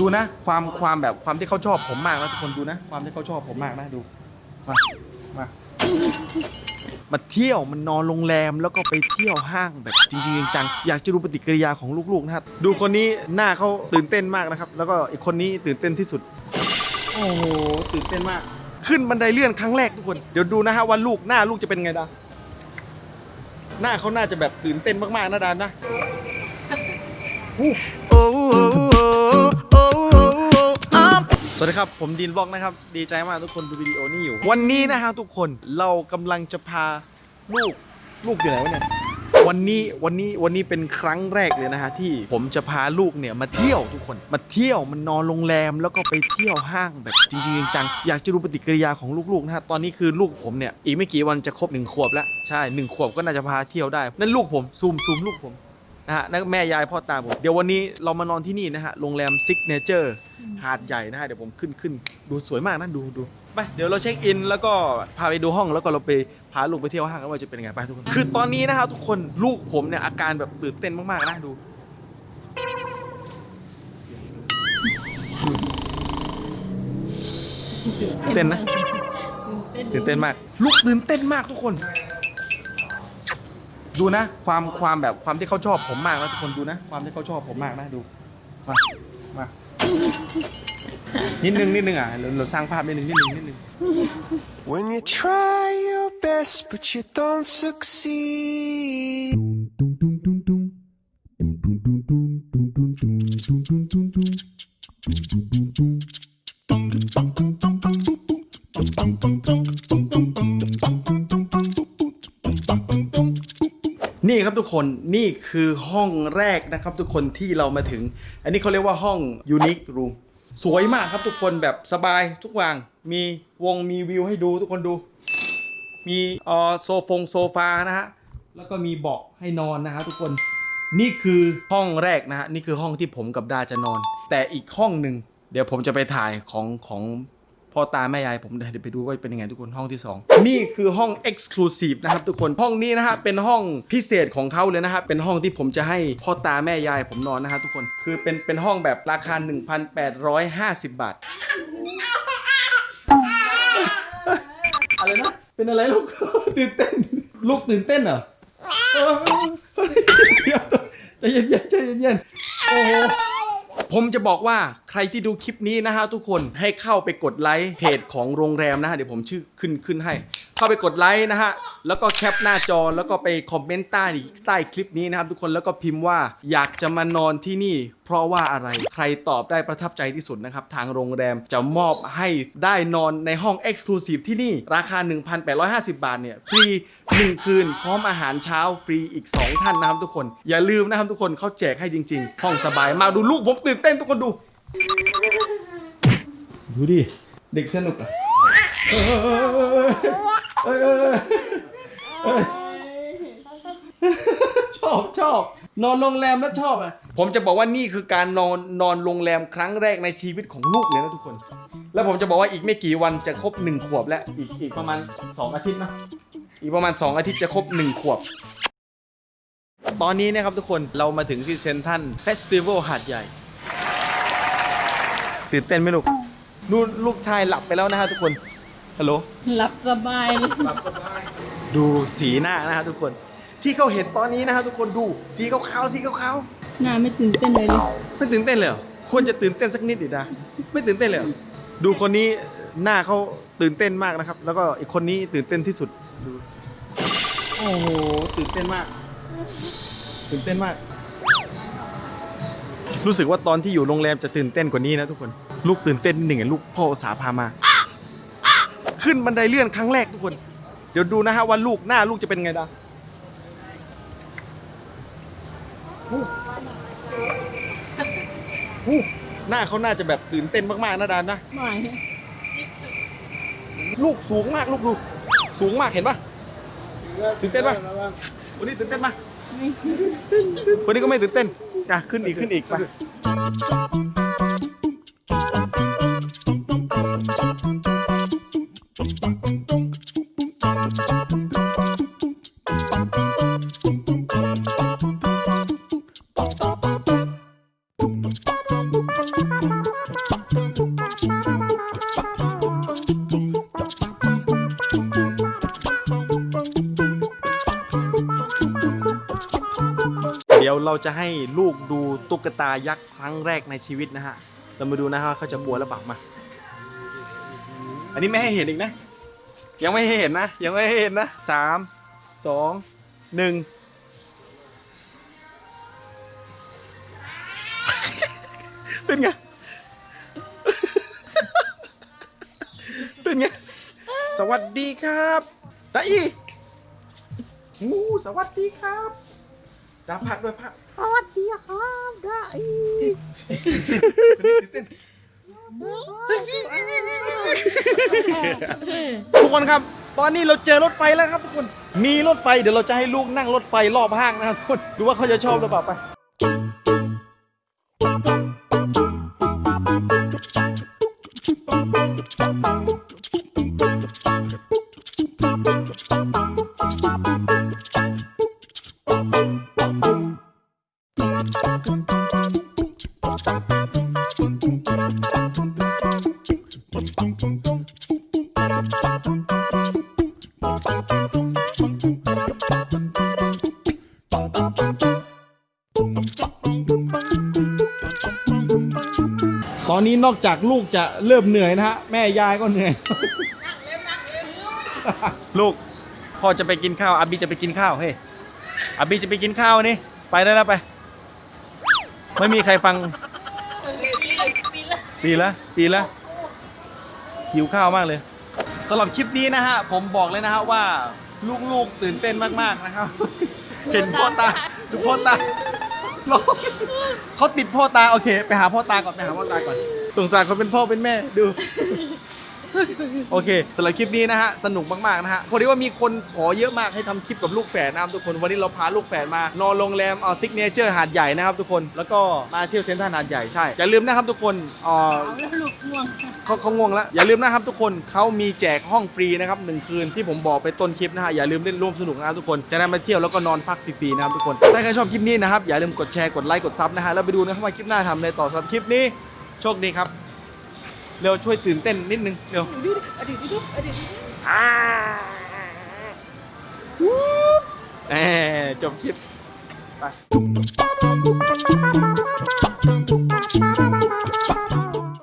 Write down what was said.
ดูนะ ความความแบบความที่เขาชอบผมมากนะทุกคนดูนะ ความที่เขาชอบผมมากนะดูมามามาเที่ยวมันนอนโรงแรมแล้วก็ไปเที่ยวห้างแบบจริงๆจังอยากจะดูปฏิกิริยาของลูกๆนะครับดูคนนี้หน้าเขาตื่นเต้นมากนะครับ แล้วก็อีกคนนี้ตื่นเต้นที่สุด โอ้โหตื่นเต้นมาก ขึ้นบันไดเลื่อนครั้งแรกทุกคนเดี๋ยวดูนะฮะว่าลูกหน้าลูกจะเป็นไงดาหน้าเขาน่าจะแบบตื่นเต้นมากๆนะดานนะ วัสดีครับ ผมดินบล็อกนะครับ ดีใจมากทุกคนดูวิดีโอนี้อยู่ วันนี้นะฮะทุกคนเรากำลังจะพาลูกลูกอยู่ไหนวะเนี่ยวันนี้วันนี้วันนี้เป็นครั้งแรกเลยนะฮะที่ผมจะพาลูกเนี่ยมาเที่ยวทุกคนมาเที่ยวมันนอนโรงแรมแล้วก็ไปเที่ยวห้างแบบจริงๆจังๆอยากจะดูปฏิกิริยาของลูกๆนะฮะตอนนี้คือลูกผมเนี่ยอีกไม่กี่วันจะครบหนึ่งขวบแล้วใช่หนึ่งขวบก็น่าจะพาเที่ยวได้นั่นลูกผมซูมซูมลูกผม นะฮะนั่นแม่ยายพ่อตาผมเดี๋ยววันนี้เรามานอนที่นี่นะฮะโรงแรมซิกเนเจอร์หาดใหญ่นะฮะเดี๋ยวผมขึ้นขึ้นดูสวยมากนะดูดูไปเดี๋ยวเราเช็คอิน แล้วก็พาไปดูห้องแล้วก็เราไปพาลูกไปเที่ยวห้างกันว่าจะเป็นยังไงไปทุกคนคือตอนนี้นะฮะทุกคนลูกผมเนี่ยอาการแบบตื่นเต้นมากๆนะดูตื่นเต้นนะตื่นเต้นมาก ลูกตื่นเต้นมากทุกคน ดูนะ ความความแบบความที่เขาชอบผมมากนะทุกคนดูนะ ความที่เขาชอบผมมากนะดูมามานิดนึงนิดนึงอะเราเราสร้างภาพนิดนึงนิดนึงนิดนึง When you try your best but you don't succeed. ทุกคนนี่คือห้องแรกนะครับทุกคนที่เรามาถึง อันนี้เขาเรียกว่าห้อง Unique Room สวยมากครับทุกคนแบบสบายทุกอย่างมีวงมีวิวให้ดูทุกคนดู มีเอ่อโซฟงโซฟานะฮะแล้วก็มีเบาะให้นอนนะฮะทุกคนนี่คือห้องแรกนะฮะนี่คือห้องที่ผมกับดาจะนอน แต่อีกห้องหนึ่งเดี๋ยวผมจะไปถ่ายของของ พ่อตาแม่ยายผมเดี๋ยวไปดูว่าเป็นยังไงทุกคนห้องที่สองนี่คือห้อง Exclusive นะครับทุกคนห้องนี้นะฮะเป็นห้องพิเศษของเขาเลยนะฮะเป็นห้องที่ผมจะให้พ่อตาแม่ยายผมนอนนะฮะทุกคนคือเป็นเป็นห้องแบบราคา 1,850 บาท อะไรนะ เป็นอะไรลูก ตื่นเต้น ลูกตื่นเต้นเหรอเออเดี๋ยวใจเย็นๆใจเย็นๆโอ้โห ผมจะบอกว่าใครที่ดูคลิปนี้นะฮะทุกคนให้เข้าไปกดไลค์เพจของโรงแรมนะฮะเดี๋ยวผมชื่อขึ้นขึ้นให้ เข้าไปกดไลค์นะฮะแล้วก็แคปหน้าจอแล้วก็ไปคอมเมนต์ใต้ใต้คลิปนี้นะครับทุกคนแล้วก็พิมพ์ว่าอยากจะมานอนที่นี่เพราะว่าอะไรใครตอบได้ประทับใจที่สุดนะครับ ทางโรงแรมจะมอบให้ได้นอนในห้อง Exclusive ที่นี่ราคา 1,850 บาทเนี่ยฟรี 1 คืน พร้อมอาหารเช้าฟรีอีก 2 ท่านนะครับทุกคน อย่าลืมนะครับทุกคนเขาแจกให้จริง ๆ ห้องสบายมากดูลูกผมตื่นเต้นทุกคนดู ดูดิ เด็กสนุกอะเออเออเออเออชอบชอบนอนโรงแรมแล้วชอบอะ ผมจะบอกว่านี่คือการนอนนอนโรงแรมครั้งแรกในชีวิตของลูกเลยนะทุกคน แล้วผมจะบอกว่าอีกไม่กี่วันจะครบหนึ่งขวบแล้วอีกอีกประมาณสองอาทิตย์เนอะอีกประมาณสองอาทิตย์จะครบหนึ่งขวบ ตอนนี้นะครับทุกคนเรามาถึงที่เซนทรันเฟสติวัลหาดใหญ่ตื่นเต้นไหมลูกลูกลูกชายหลับไปแล้วนะฮะทุกคนฮัลโหลหลับสบายเลยหลับสบาย ดูสีหน้านะฮะทุกคน ที่เขาเห็นตอนนี้นะฮะทุกคนดูสีขาวๆสีขาว หน้าไม่ตื่นเต้นเลยเลยๆไม่ตื่นเต้นเลยเหรอควรจะตื่นเต้นสักนิดดิดาไม่ตื่นเต้นเลยเหรอดูคนนี้หน้าเขาตื่นเต้นมากนะครับ แล้วก็อีกคนนี้ตื่นเต้นที่สุดดูโอ้โหตื่นเต้นมาก ตื่นเต้นมาก รู้สึกว่าตอนที่อยู่โรงแรมจะตื่นเต้นกว่านี้นะทุกคนลูกตื่นเต้นหนึ่งลูกพ่ออุตสาพามา ขึ้นบันไดเลื่อนครั้งแรกทุกคน เดี๋ยวดูนะฮะว่าลูกหน้าลูกจะเป็นไงดา อู้อู้หน้าเขาน่าจะแบบตื่นเต้นมากๆนะดานนะ ไม่ลูกสูงมากลูกดูสูงมากเห็นปะตื่นเต้นปะคนนี้ตื่นเต้นปะคนนี้ก็ไม่ตื่นเต้นอะขึ้นอีกขึ้นอีกไป เราจะให้ลูกดูตุ๊กตายักษ์ครั้งแรกในชีวิตนะฮะ เรามาดูนะฮะเขาจะกลัวหรือเปล่ามา อันนี้ไม่ให้เห็นอีกนะ ยังไม่ให้เห็นนะ ยังไม่ให้เห็นนะสามสองหนึ่งเป็นไง เป็นไง สวัสดีครับดาอีงูสวัสดีครับ ดาพักด้วยพักสวัสดีครับได้ทุกคนครับ ตอนนี้เราเจอรถไฟแล้วครับทุกคน มีรถไฟเดี๋ยวเราจะให้ลูกนั่งรถไฟรอบห้างนะครับทุกคนดูว่าเขาจะชอบหรือเปล่าไป ตอนนี้นอกจากลูกจะเริ่มเหนื่อยนะฮะ แม่ยายก็เหนื่อย ลูกพ่อจะไปกินข้าวอาบีจะไปกินข้าวเฮ้ยอาบีจะไปกินข้าวนี่ไปได้แล้วไป ไม่มีใครฟัง ปีละปีละหิวข้าวมากเลยสำหรับคลิปนี้นะฮะผมบอกเลยนะฮะว่าลูกๆตื่นเต้นมากๆนะครับ เห็นพ่อตาดูพ่อตาร้องเขาติดพ่อตาโอเค ไปหาพ่อตาก่อนไปหาพ่อตาก่อนสงสารคนเป็นพ่อเป็นแม่ดู โอเคสำหรับคลิปนี้นะฮะสนุกมากๆนะฮะพอดีว่ามีคนขอเยอะมากให้ทำคลิปกับลูกแฝดนะครับทุกคนวันนี้เราพาลูกแฝดมานอนโรงแรมเอาซิกเนเจอร์หาดใหญ่นะครับทุกคนแล้วก็มาเที่ยวเซ็นทรัลหาดใหญ่ใช่อย่าลืมนะครับทุกคนเอ่อแล้วลูกง่วงเขาเขาง่วงแล้วอย่าลืมนะครับทุกคนเขามีแจกห้องฟรีนะครับหนึ่งคืนที่ผมบอกไปต้นคลิปนะฮะอย่าลืมเล่นร่วมสนุกนะครับทุกคนจะได้มาเที่ยวแล้วก็นอนพักฟรีๆนะครับทุกคนถ้าใครชอบคลิปนี้นะครับอย่าลืมกดแชร์กดไลค์กดซับนะฮะแล้วไปดูนะครับว่าคลิปหน้าทำอะไรต่อสำหรับคลิปนี้โชคดีครับ เร็วช่วยตื่นเต้นนิดนึงเร็วอดีตดิอดีตดิแหมจบคลิปไป